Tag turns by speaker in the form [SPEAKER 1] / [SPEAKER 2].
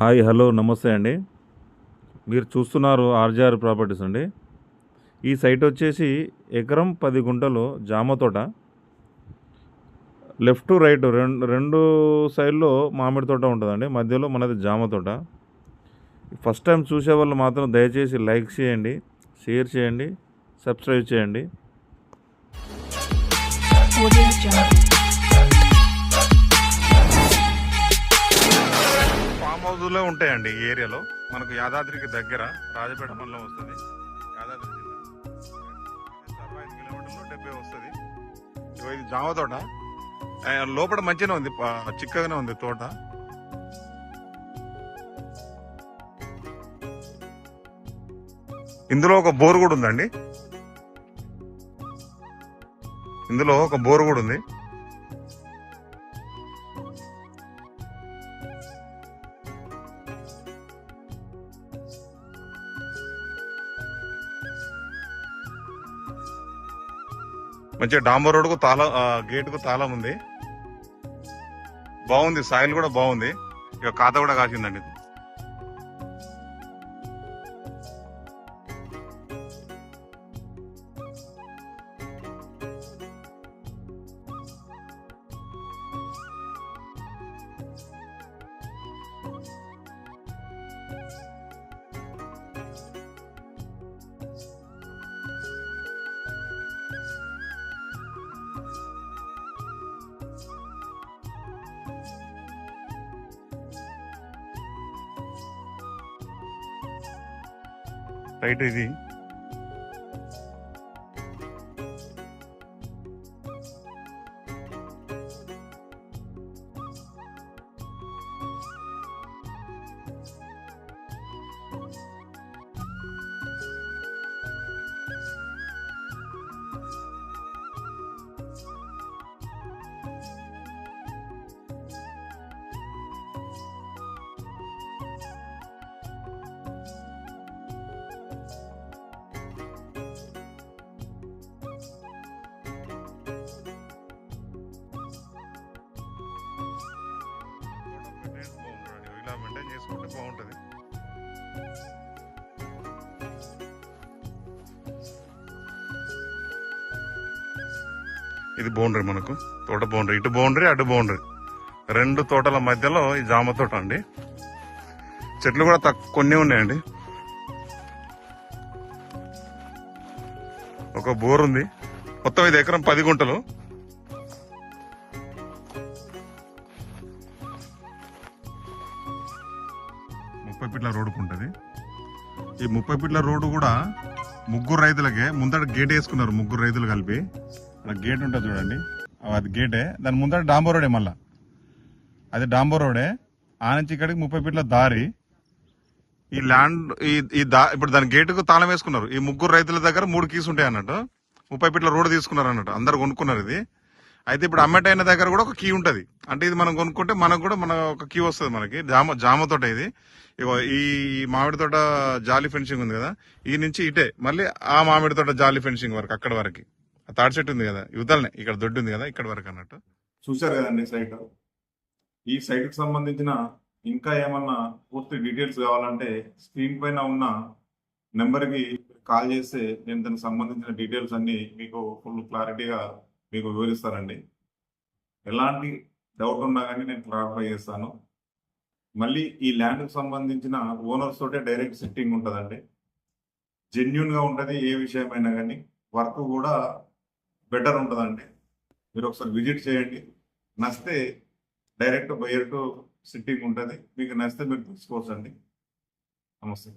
[SPEAKER 1] Hi hello నమస్తే అండి. మీరు చూస్తున్నారు ఆర్జీఆర్ ప్రాపర్టీస్ అండి. ఈ సైట్ వచ్చేసి ఎకరం పది గుంటలు జామ తోట. లెఫ్ట్ రైట్ రెండు రెండు సైడ్లో మామిడి తోట ఉంటుందండి. మధ్యలో మనది జామ తోట. ఫస్ట్ టైం చూసే వాళ్ళు మాత్రం దయచేసి లైక్ చేయండి షేర్ చేయండి సబ్స్క్రైబ్ చేయండి.
[SPEAKER 2] Audio
[SPEAKER 1] ఉంటాయండి ఈ ఏరియాలో. మనకు యాదాద్రికి దగ్గర రాజపేట మండలం వస్తుంది. యాదాద్రి జిల్లా. అరవై ఐదు కిలోమీటర్లు డెబ్బై వస్తుంది. ఇది జామ తోట. లోపల మంచిగానే ఉంది. చిక్కగానే ఉంది తోట. ఇందులో ఒక బోర్ కూడా ఉందండి. ఇందులో ఒక బోర్ కూడా ఉంది. మంచిగా డాంబర్ రోడ్కు తాళం గేట్కు తాళం ఉంది. బాగుంది సాయిల్ కూడా బాగుంది. ఇక కాత కూడా కాసిందండి. రైట్ ఇది. చేసుకుంటే బాగుంటుంది. ఇది బౌండరీ మనకు. తోట బౌండరీ. ఇటు బౌండరీ అటు బౌండరీ. రెండు తోటల మధ్యలో ఈ జామ తోట అండి. చెట్లు కూడా తక్కువ కొన్ని ఉన్నాయండి. ఒక బోర్ ఉంది. మొత్తం ఇది ఎకరం పది గుంటలు. ముప్పై ఫీట్ల రోడ్డుకు ఉంటుంది. ఈ ముప్పై ఫీట్ల రోడ్డు కూడా ముగ్గురు రైతులకే ముందట గేట్ వేసుకున్నారు ముగ్గురు రైతులు కలిపి. అక్కడ గేట్ ఉంటుంది చూడండి. అది గేటే. దాని ముందట డాంబర్ రోడే మళ్ళా. అది డాంబర్ రోడే. ఆ నుంచి ఇక్కడికి ముప్పై ఫీట్ల దారి. ఈ ల్యాండ్ ఈ ఈ దా ఇప్పుడు దాని గేటుకు తాళం వేసుకున్నారు. ఈ ముగ్గురు రైతుల దగ్గర మూడు కీస్ ఉంటాయి అన్నట్టు. ముప్పై ఫీట్ల రోడ్డు తీసుకున్నారు అన్నట్టు. అందరు కొనుక్కున్నారు ఇది. అయితే ఇప్పుడు అమ్మటైన దగ్గర కూడా ఒక కీ ఉంటుంది. అంటే ఇది మనం కొనుక్కుంటే మనకు కూడా మన ఒక కీ వస్తుంది మనకి. జామ జామ తోట ఇది. ఇగో ఈ మామిడి తోట జాలి ఫెన్సింగ్ ఉంది కదా. ఈ నుంచి ఇటే. మళ్ళీ ఆ మామిడి తోట జాలి ఫెన్సింగ్ వరకు అక్కడ వరకు. ఆ తాడి చెట్టు ఉంది కదా. యువతలనే ఇక్కడ దొడ్డు ఉంది కదా ఇక్కడ వరకు అన్నట్టు. చూశారు కదండి సైట్. ఈ సైట్కి సంబంధించిన ఇంకా ఏమన్నా పూర్తి డీటెయిల్స్ కావాలంటే స్క్రీన్ పైన ఉన్న నెంబర్కి కాల్ చేస్తే నేను దానికి సంబంధించిన డీటెయిల్స్ అన్ని మీకు ఫుల్ క్లారిటీగా మీకు వివరిస్తారండి ఎలాంటి డౌట్ ఉన్నా కానీ నేను క్లారిఫై చేస్తాను. మళ్ళీ ఈ ల్యాండ్కి సంబంధించిన ఓనర్స్ తోటే డైరెక్ట్ సిట్టింగ్ ఉంటుందండి. జెన్యున్గా ఉంటుంది ఏ విషయమైనా కానీ వర్క్ కూడా బెటర్ ఉంటుందండి. మీరు ఒకసారి విజిట్ చేయండి. నచ్చితే డైరెక్ట్ బయర్ టు సిట్టింగ్ ఉంటుంది. మీకు నచ్చితే మీరు తీసుకోవచ్చండి. నమస్తే.